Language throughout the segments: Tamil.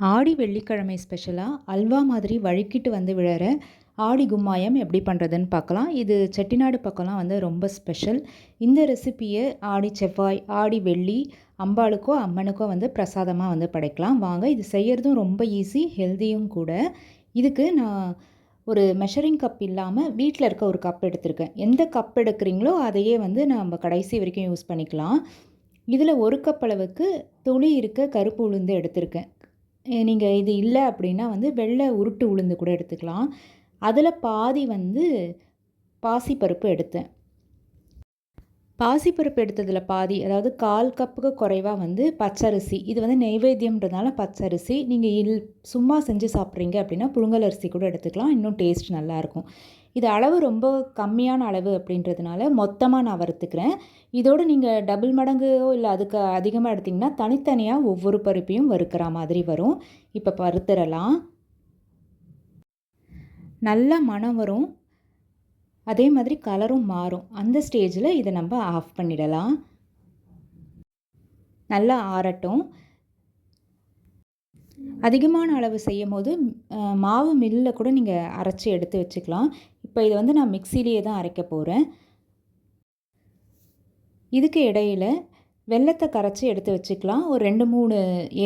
ஆடி வெள்ளிக்கிழமை ஸ்பெஷலாக அல்வா மாதிரி வழுக்கிட்டு வந்து விழற ஆடி கும்மாயம் எப்படி பண்ணுறதுன்னு பார்க்கலாம். இது செட்டிநாடு பக்கம்லாம் வந்து ரொம்ப ஸ்பெஷல் இந்த ரெசிப்பியை ஆடி செவ்வாய் ஆடி வெள்ளி அம்பாளுக்கோ அம்மனுக்கோ வந்து பிரசாதமாக வந்து படைக்கலாம். வாங்க இது செய்கிறதும் ரொம்ப ஈஸி ஹெல்த்தியும் கூட. இதுக்கு நான் ஒரு மெஷரிங் கப் இல்லாமல் வீட்டில் இருக்க ஒரு கப் எடுத்திருக்கேன். எந்த கப் எடுக்கிறீங்களோ அதையே வந்து நம்ம கடைசி வரைக்கும் யூஸ் பண்ணிக்கலாம். இதில் ஒரு கப் அளவுக்கு துளி இருக்க கருப்பு உளுந்து எடுத்திருக்கேன். நீங்கள் இது இல்லை அப்படின்னா வந்து வெள்ளை உருட்டு உளுந்து கூட எடுத்துக்கலாம். அதில் பாதி வந்து பாசிப்பருப்பு எடுத்தேன். பாசிப்பருப்பு எடுத்ததில் பாதி அதாவது கால் கப்புக்கு குறைவாக வந்து பச்சரிசி. இது வந்து நெய்வேத்தியம்ன்றதுனால பச்சரிசி. நீங்கள் இல் சும்மா செஞ்சு சாப்பிட்றீங்க அப்படின்னா புழுங்கல் அரிசி கூட எடுத்துக்கலாம். இன்னும் டேஸ்ட் நல்லாயிருக்கும் இது அளவு ரொம்ப கம்மியான அளவு அப்படின்றதுனால மொத்தமாக நான் வறுத்துக்கிறேன். இதோடு நீங்கள் டபுள் மடங்கோ இல்லை அதுக்கு அதிகமாக எடுத்திங்கன்னா தனித்தனியாக ஒவ்வொரு பருப்பையும் வறுக்கிற மாதிரி வரும். இப்போ வறுத்துடலாம் நல்ல மனம் வரும். அதே மாதிரி கலரும் மாறும். அந்த ஸ்டேஜில் இதை நம்ம ஆஃப் பண்ணிடலாம். நல்லா ஆறட்டும். அதிகமான அளவு செய்யும் போது மாவு மில்லில் கூட நீங்கள் அரைச்சி எடுத்து வச்சுக்கலாம். இப்போ இதை வந்து நான் மிக்சிலேயே தான் அரைக்க போகிறேன் இதுக்கு இடையில் வெள்ளத்தை கரைச்சி எடுத்து வச்சுக்கலாம். ஒரு ரெண்டு மூணு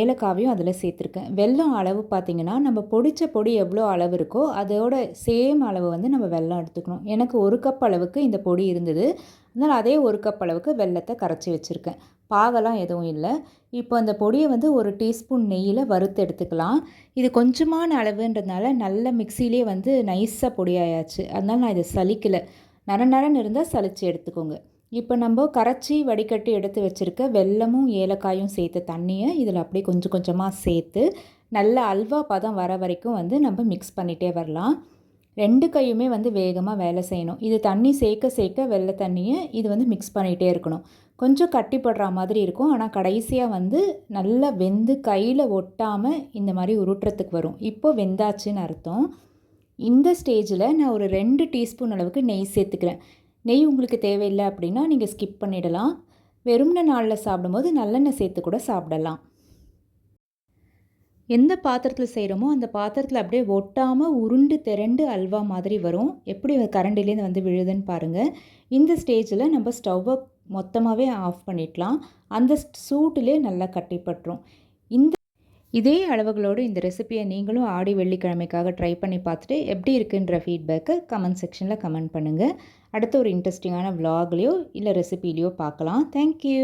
ஏலக்காவையும் அதில் சேர்த்துருக்கேன். வெள்ளம் அளவு பார்த்திங்கன்னா நம்ம பொடித்த பொடி எவ்வளோ அளவு இருக்கோ அதோட சேம் அளவு வந்து நம்ம வெள்ளம் எடுத்துக்கணும். எனக்கு ஒரு கப் அளவுக்கு இந்த பொடி இருந்தது. அதனால் அதே ஒரு கப் அளவுக்கு வெள்ளத்தை கரைச்சி வச்சுருக்கேன். பாகலாம் எதுவும் இல்லை. இப்போ அந்த பொடியை வந்து ஒரு டீஸ்பூன் நெய்யில் வறுத்து எடுத்துக்கலாம். இது கொஞ்சமான அளவுன்றதுனால நல்ல மிக்சிலே வந்து நைஸாக பொடியாயாச்சு. அதனால் நான் இதை சலிக்கலை. நர நரன்னு இருந்தால் சலித்து எடுத்துக்கோங்க. இப்போ நம்ம கரைச்சி வடிகட்டி எடுத்து வச்சுருக்க வெல்லமும் ஏலக்காயும் சேர்த்த தண்ணியை இதில் அப்படியே கொஞ்சம் கொஞ்சமாக சேர்த்து நல்ல அல்வா பதம் வர வரைக்கும் வந்து நம்ம மிக்ஸ் பண்ணிகிட்டே வரலாம். ரெண்டு கையுமே வந்து வேகமாக வேலை செய்யணும். இது தண்ணி சேர்க்க சேர்க்க வெள்ளை தண்ணியை இது வந்து மிக்ஸ் பண்ணிகிட்டே இருக்கணும். கொஞ்சம் கட்டிப்படுற மாதிரி இருக்கும். ஆனால் கடைசியாக வந்து நல்லா வெந்து கையில் ஒட்டாமல் இந்த மாதிரி உருட்டுறதுக்கு வரும். இப்போ வெந்தாச்சுன்னு அர்த்தம். இந்த ஸ்டேஜில் நான் ஒரு ரெண்டு டீஸ்பூன் அளவுக்கு நெய் சேர்த்துக்கிறேன். நெய் உங்களுக்கு தேவையில்லை அப்படின்னா நீங்கள் ஸ்கிப் பண்ணிடலாம். வெறும்ன நாளில் சாப்பிடும்போது நல்லெண்ணெய் சேர்த்து கூட சாப்பிடலாம். எந்த பாத்திரத்தில் செய்கிறோமோ அந்த பாத்திரத்தில் அப்படியே ஒட்டாமல் உருண்டு திரண்டு அல்வா மாதிரி வரும். எப்படி கரண்டிலேருந்து வந்து விழுதுன்னு பாருங்கள் இந்த ஸ்டேஜில் நம்ம ஸ்டவ்வை மொத்தமாகவே ஆஃப் பண்ணிடலாம். அந்த சூட்டிலே நல்லா கட்டிப்பட்டுரும் இந்த இதே அளவுகளோடு இந்த ரெசிப்பியை நீங்களும் ஆடி வெள்ளிக்கிழமைக்காக ட்ரை பண்ணி பார்த்துட்டு எப்படி இருக்குன்ற ஃபீட்பேக்கை கமெண்ட் செக்ஷனில் கமெண்ட் பண்ணுங்கள் அடுத்த ஒரு இன்ட்ரெஸ்டிங்கான விலாக்லேயோ இல்லை ரெசிபிலேயோ பார்க்கலாம். தேங்க்யூ